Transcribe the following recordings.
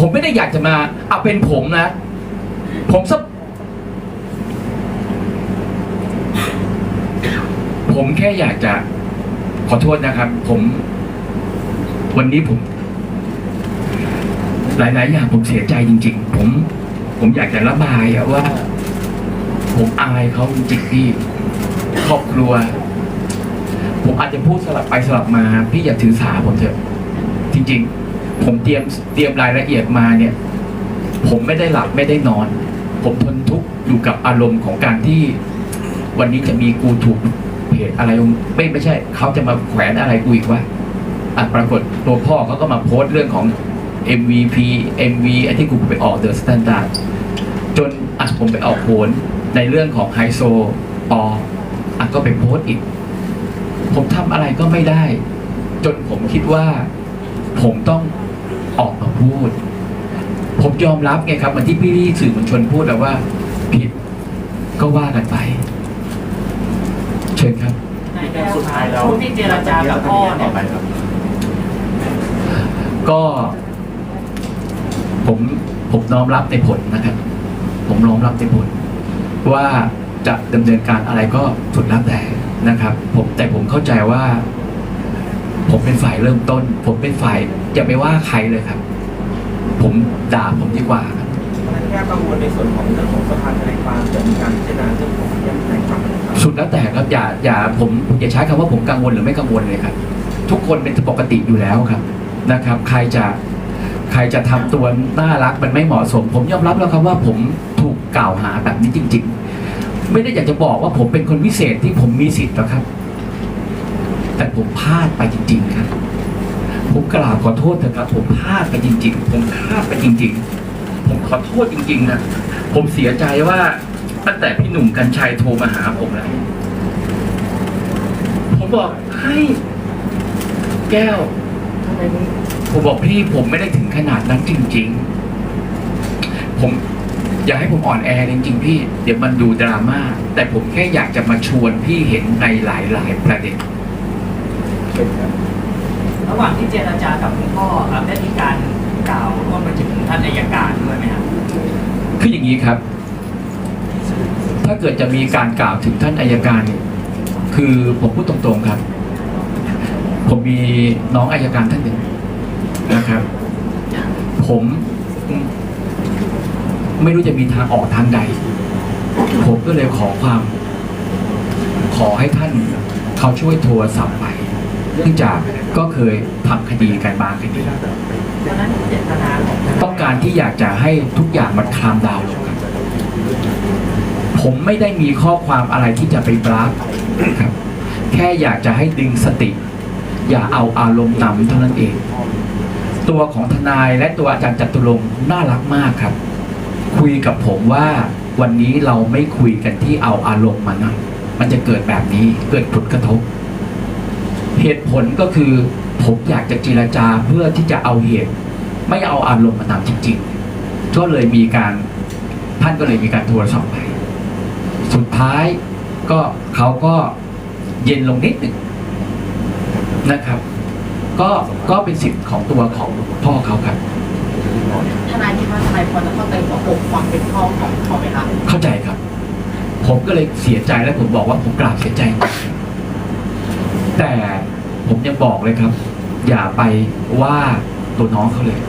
ผมไม่ได้อยากจะมาเอาเป็นผมนะ ผมสักผมแค่อยากจะขอโทษนะครับ ผม วันนี้ผม หลาย ๆ อย่างผมเสียใจจริง ๆ ผม ผมอยากจะระบายอะว่า ผมอายเขาจริงๆพี่ครอบครัว ผมอาจจะพูดสลับไปสลับมา พี่อย่าถือสาผมเถอะ จริง ๆ ผมเตรียมเตรียมรายละเอียดมาเนี่ย ผมไม่ได้หลับไม่ได้นอน ผมทนทุกข์อยู่กับอารมณ์ของการที่ วันนี้จะมีกูถูกเพจอะไรไม่ไม่ใช่ เขาจะมาแขวนอะไรกูอีกวะอะปรากฏตัวพ่อเขาก็มาโพสต์เรื่องของ MVP MV ไอ้ที่กูไปออกเดอะสแตนดาร์ดจนอะผมไปออกโหนในเรื่องของไฮโซปออะก็ไปโพสต์อีก ผมทำอะไรก็ไม่ได้ จนผมคิดว่า ผมต้อง พูด ผมยอมรับไงครับเหมือนที่พี่สื่อมวลชนพูดแล้วว่า ผิดก็ว่ากันไป เชิญครับนายแก้วสุดท้ายแล้วช่วงที่เจรจากับพ่อเนี่ยก็ผมผมน้อมรับในผลนะครับ ผมน้อมรับในผล ว่าจะดำเนินการอะไรก็สุดแล้วแต่นะครับ ผมแต่ผมเข้าใจว่า ผมเป็นฝ่ายเริ่มต้น ผมเป็นฝ่ายอย่าไปว่าใครเลยครับ ผมด่าผมดีกว่าครับแค่กังวลในส่วนของเรื่องของสภาทนายความจะมีการพิจารณาเรื่องของพยานนายความสุดแล้วแต่ครับอย่าอย่าผมอย่าใช้คำว่าผมกังวลหรือไม่กังวลเลยครับ ทุกคนเป็นปกติอยู่แล้วครับนะครับ ใครจะใครจะทำตัวน่ารักมันไม่เหมาะสม ผมยอมรับแล้วครับว่าผมถูกกล่าวหาแบบนี้จริง ๆ ไม่ได้อยากจะบอกว่าผมเป็นคนพิเศษที่ผมมีสิทธิ์หรอกครับ แต่ผมพลาดไปจริง ๆ ครับ ผมกราบขอโทษเถอะครับ ผมพลาดไปจริง ๆ ผมพลาดไปจริง ๆ ผมขอโทษจริง ๆ นะ ผมเสียใจว่าตั้งแต่พี่หนุ่มกัญชัยโทรมาหาผมแล้ว ผมบอกให้แก้วทำไมมึงผมบอกพี่ผมไม่ได้ถึงขนาดนั้นจริง ๆ ผมอยากให้ผมอ่อนแอจริงๆพี่ เดี๋ยวมันดูดราม่าแต่ผมแค่อยากจะมาชวนพี่เห็นในหลายๆประเด็น ระหว่างที่เจรจากับคุณพ่อครับได้มีการกล่าวร่วมไปถึงท่านอัยการด้วยไหมครับคืออย่างนี้ครับ ถ้าเกิดจะมีการกล่าวถึงท่านอายการเนี่ยคือผมพูดตรงๆครับ ผมมีน้องอายการท่านหนึ่งนะครับ ผมไม่รู้จะมีทางออกทางใด ผมก็เลยขอความ ขอให้ท่านเขาช่วยโทรศัพท์ไป เนื่องจากก็เคยทำคดีกันบางคดีต้องการที่อยากจะให้ทุกอย่างมันคลามดาวน์ลงครับผมไม่ได้มีข้อความอะไรที่จะไปบลักครับแค่อยากจะให้ดึงสติ อย่าเอาอารมณ์นำเท่านั้นเอง ตัวของทนายและตัวอาจารย์จตุรงค์น่ารักมากครับ คุยกับผมว่าวันนี้เราไม่คุยกันที่เอาอารมณ์มานำมันจะเกิดแบบนี้เกิดผลกระทบ เหตุผลก็คือผมอยากจะเจรจาเพื่อที่จะเอาเหตุ ไม่เอาอารมณ์มานำจริง ๆ ก็เลยมีการท่านก็เลยมีการโทรศัพท์ไปสุดท้ายก็เขาก็เย็นลงนิดหนึ่งนะครับ ก็ก็เป็นสิทธิ์ของตัวของพ่อเขาครับทนายคิดว่าทนายพอจะเข้าใจหัวอกความเป็นพ่อของเขาไหมคะเข้าใจครับ ผมก็เลยเสียใจและผมบอกว่าผมกราบเสียใจ แต่ ผมยังบอกเลยครับ อย่าไปว่าตัวน้องเขาเลย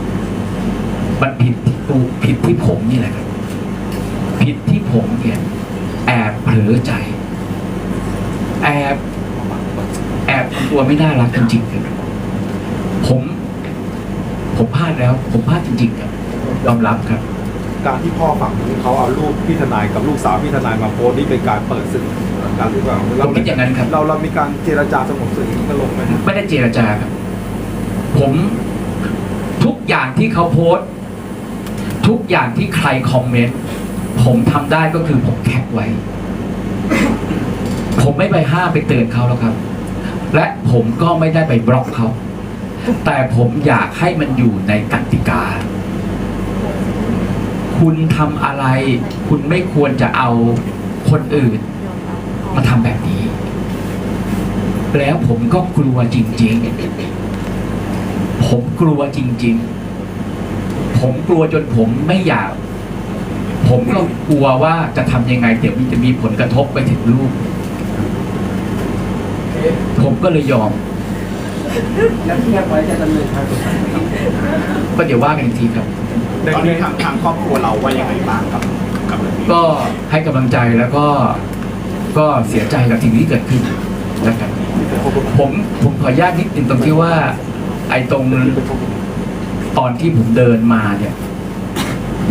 มันผิดที่ตูผิดที่ผมนี่แหละครับ ผิดที่ผมเนี่ยแอบเผลอใจ แอบแอบตัวไม่น่ารักจริงๆครับผม ผมพลาดแล้ว ผมพลาดจริงๆครับยอมรับครับ การที่พ่อฝั่งนี้เขาเอารูปพี่ทนายกับลูกสาวพี่ทนายมาโพสต์นี่เป็นการเปิดศึกการหรือเปล่าผมคิดอย่างนั้นครับ เราเรามีการเจรจาสงบศึกกันลงไหมครับไม่ได้เจรจาครับ ผมทุกอย่างที่เขาโพสต์ ทุกอย่างที่ใครคอมเมนต์ผมทำได้ก็คือผมแคปไว้ ผมไม่ไปห้ามไปเตือนเขาแล้วครับ และผมก็ไม่ได้ไปบล็อกเขา แต่ผมอยากให้มันอยู่ในกติกา คุณทำอะไร คุณไม่ควรจะเอาคนอื่น มาทำแบบนี้ แล้วผมก็กลัวจริง ๆ ผมกลัวจริงๆผผมกลัวจนผมไม่อยาก ผมก็กลัวว่าจะทำยังไงเดี๋ยวมันจะมีผลกระทบไปถึงลูก ผมก็เลยยอมแล้วเทียบไว้จะดำเนินการกฎหมายไหมครับก็เดี๋ยวว่ากันอีกทีครับ ตอนนี้ทางทางครอบครัวเราว่ายังไงบ้างกับกับเรื่องนี้ก็ให้กำลังใจแล้วก็ก็เสียใจกับสิ่งที่เกิดขึ้นนะครับผมผมขออนุญาตนิดนึงตรงที่ว่า ไอ้ตรงตอนที่ผมเดินมาเนี่ย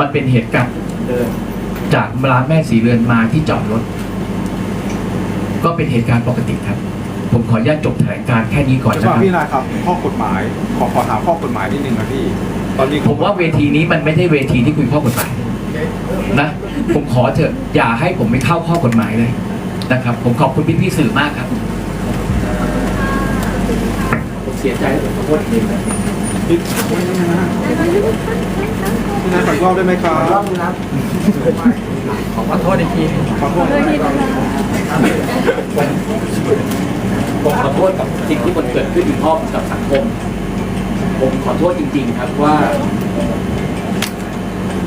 มันเป็นเหตุการณ์เดินจากร้านแม่สีเรือนมาที่จอดรถ ก็เป็นเหตุการณ์ปกติครับ ผมขออนุญาตจบแถลงการณ์แค่นี้ก่อนใช่นะคป่ะรับพี่นายครับข้อกฎหมายขอขอถามข้อกฎหมายนิดนึงนะพี่ ตอนนี้ผมว่าเวทีนี้มันไม่ใช่เวทีที่คุยข้อกฎหมายนะ ผมขอเถอะอย่าให้ผมไม่เข้าข้อกฎหมายเลยนะครับ ผมขอบคุณพี่พี่ๆสื่อมากครับ ผมเสียใจผมขอโทษจริงๆพี่นายขออีกรอบได้ไหมครับรอบครับขอโทษอีกทีขอโทษผมขอโทษกับสิ่งที่มันเกิดขึ้นในครอบกับสังคม ผมขอโทษจริง ๆ ครับว่า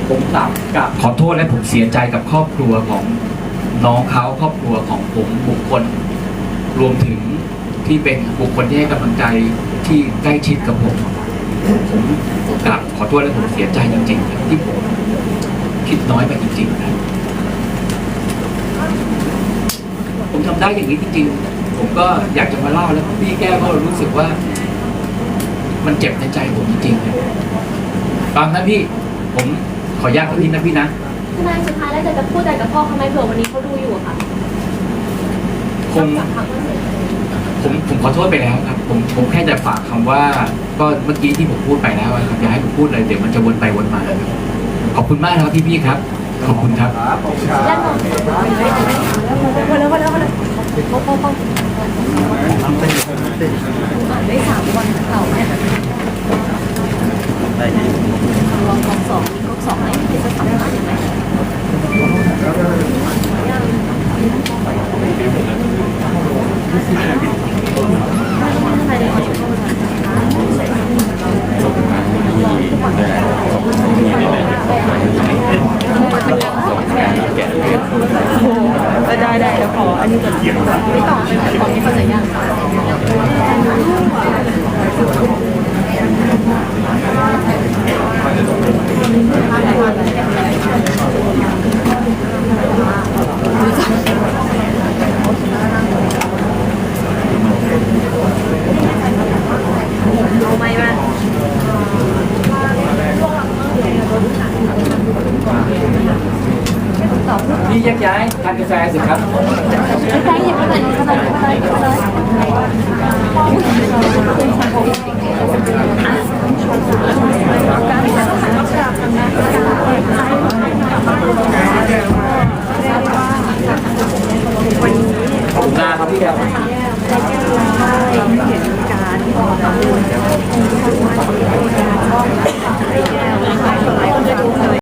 ผมกลับกับขอโทษและผมเสียใจกับครอบครัวของน้องเขาครอบครัวของผมบุคคล รวมถึงที่เป็นบุคคลที่ให้กำลังใจที่ใกล้ชิดกับผมผมกลับขอโทษและผมเสียใจจริงๆครับที่ผมคิดน้อยไปจริงๆครับผมทำได้อย่างนี้จริงๆ ผมก็อยากจะมาเล่าแล้วพี่แก้วก็รู้สึกว่า มันเจ็บในใจผมจริงๆครับฟังนะพี่ ผมขออนุญาตพี่นะพี่นะทนายสุดท้ายแล้วจะจะพูดอะไรกับพ่อเขาไหมเผื่อวันนี้เขาดูอยู่อะค่ะคงจากคำว่าเสียใจผมผมขอโทษไปแล้วครับ ผมผมแค่จะฝากคำว่า ก็เมื่อกี้ที่ผมพูดไปแล้วอะครับอย่าให้ผมพูดเลยเดี๋ยวมันจะวนไปวนมาครับขอบคุณมากนะครับพี่ๆครับขอบคุณครับครับ ขอบคุณครับแล้วน้องมาแล้วมาแล้วมาแล้วพ่อพ่อพ่อได้สามวันเก่าเนี่ยลองลองสองมีก๊กสองไหมมีสักสองอันไหมทนายได้ขอโทษ ได้ได้เดี๋ยวขออันนี้ก่อน ไม่ต่อเป็นของที่เข้าใจยาก เอาไหมมาตอบ พี่ แยกย้ายทานกาแฟสิครับแป้งหยิบมาหน่อยขนมอะไรวัน